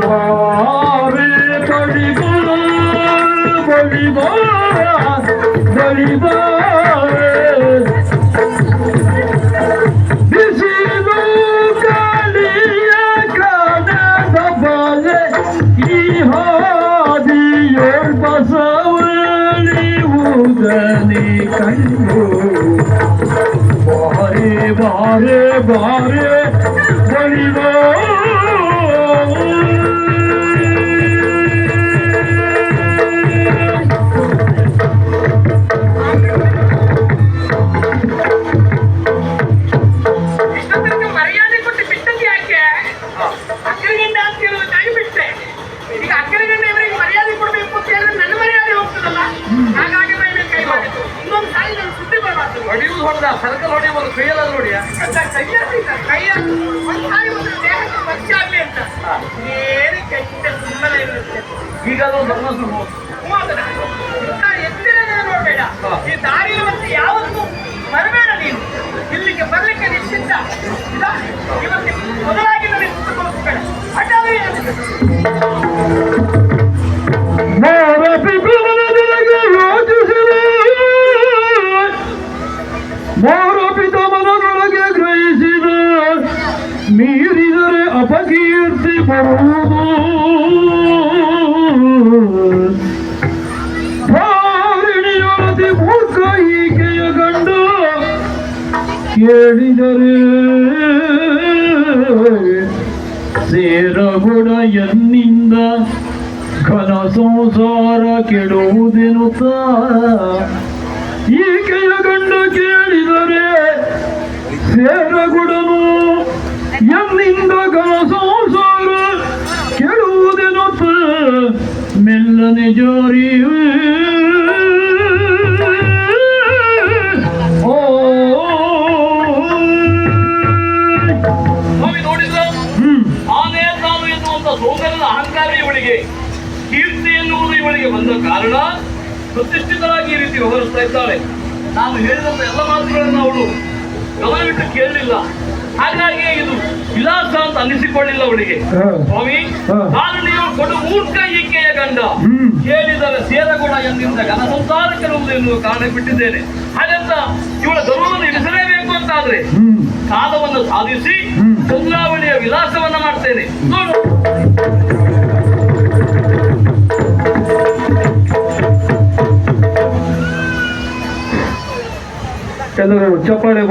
ಬಾರೆ ಬಳಿಬಾರ ಹಾಗಾಗಿ ಮೇಲೆ ಕೈ ಮಾಡಿದ್ದು ಇನ್ನೊಂದು ಸಾರಿ ನನ್ನ ಸುದ್ದಿ ಬರಬಾರ್ದು ಹೊಡೆಯುವುದು ಹೊಡೆದ ಸರ್ಕಲ್ ಒಂದು ಕೈಯಲ್ಲ ನೋಡಿ ಕೈಯ ಕೈಯ ಒಂದು ಸಾರಿ ಒಂದು ದೇಹಕ್ಕೆ ಅಂತ ಆಗ್ಲಿ ಅಂತ ಕೆಟ್ಟ ಸುಮ್ಮನೆ ಇರುತ್ತೆ ಈಗ ಅದು ಧರ್ಮ ಶುರು ಹೋದನ ಮೋರ ಪಿತಮನದೊಳಗೆ ಗ್ರಹಿಸಿದ, ಮೀರಿದರೆ ಅಪಕೀರ್ತಿ ಬರುವುದು ಭಾರಿಣಿಯೊಳತಿ ಮೂರ್ಖ ಈಕೆಯ ಗಂಡ ಕೇಳಿದರೆ, ಸೇರಗುಣ ಎನ್ನಿಂದ ಘನ ಸಂಸಾರ ಕೆಡುವುದೆನುತ್ತ ಈಕೆಯ ಗಂಡ ಕೇಳಿದರೆ ಸೇರಗುಡನು. ಎನ್ನಿಂದ ಘನ ಸಂಸಾರ ಕೆಡುವುದೆನುತ್ತ ಮೆಲ್ಲನೆ ಜೋರಿ. ಅಹಂಕಾರ ಇವಳಿಗೆ ಕೀರ್ತಿ ಎನ್ನುವುದು ಇವಳಿಗೆ ಬಂದ ಕಾರಣ ಪ್ರತಿಷ್ಠಿತರಾಗಿ ಈ ರೀತಿ ವ್ಯವಹರಿಸ್ತಾ ಇದ್ದಾಳೆ ನಾನು ಹೇಳಿದಂತ ಎಲ್ಲ ಮಾತುಗಳನ್ನು ಅವಳು ಗಮನವಿಟ್ಟು ಕೇಳಲಿಲ್ಲ ಹಾಗಾಗಿ ಇದು ವಿಲಾಸ ಅಂತ ಅನಿಸಿಕೊಳ್ಳಿಲ್ಲ ಅವಳಿಗೆ. ಸ್ವಾಮಿ. ನಾನು ನೀವು ಕೊಡು ಮೂರ್ಖ ಈಕೆಯ ಗಂಡ. ಕೇಳಿದರೆ ಸೇರಗುಣ ಎಂದಿಂದ ಘನ ಸಂಸಾರ ಕೆಡುವುದು ಎನ್ನುವ ಕಾರಣ ಬಿಟ್ಟಿದ್ದೇನೆ ಹಾಗಂತ ಇವಳ ಗೌರವವನ್ನು ಇಳಿಸಲೇಬೇಕು ಅಂತಾದ್ರೆ ಕಾಲವನ್ನು ಸಾಧಿಸಿ. ಚಂದ್ರಾವಳಿಯ ವಿಲಾಸವನ್ನ ಮಾಡ್ತೇನೆ ಎಲ್ಲರೂ ಚಪ್ಪಾಳೆ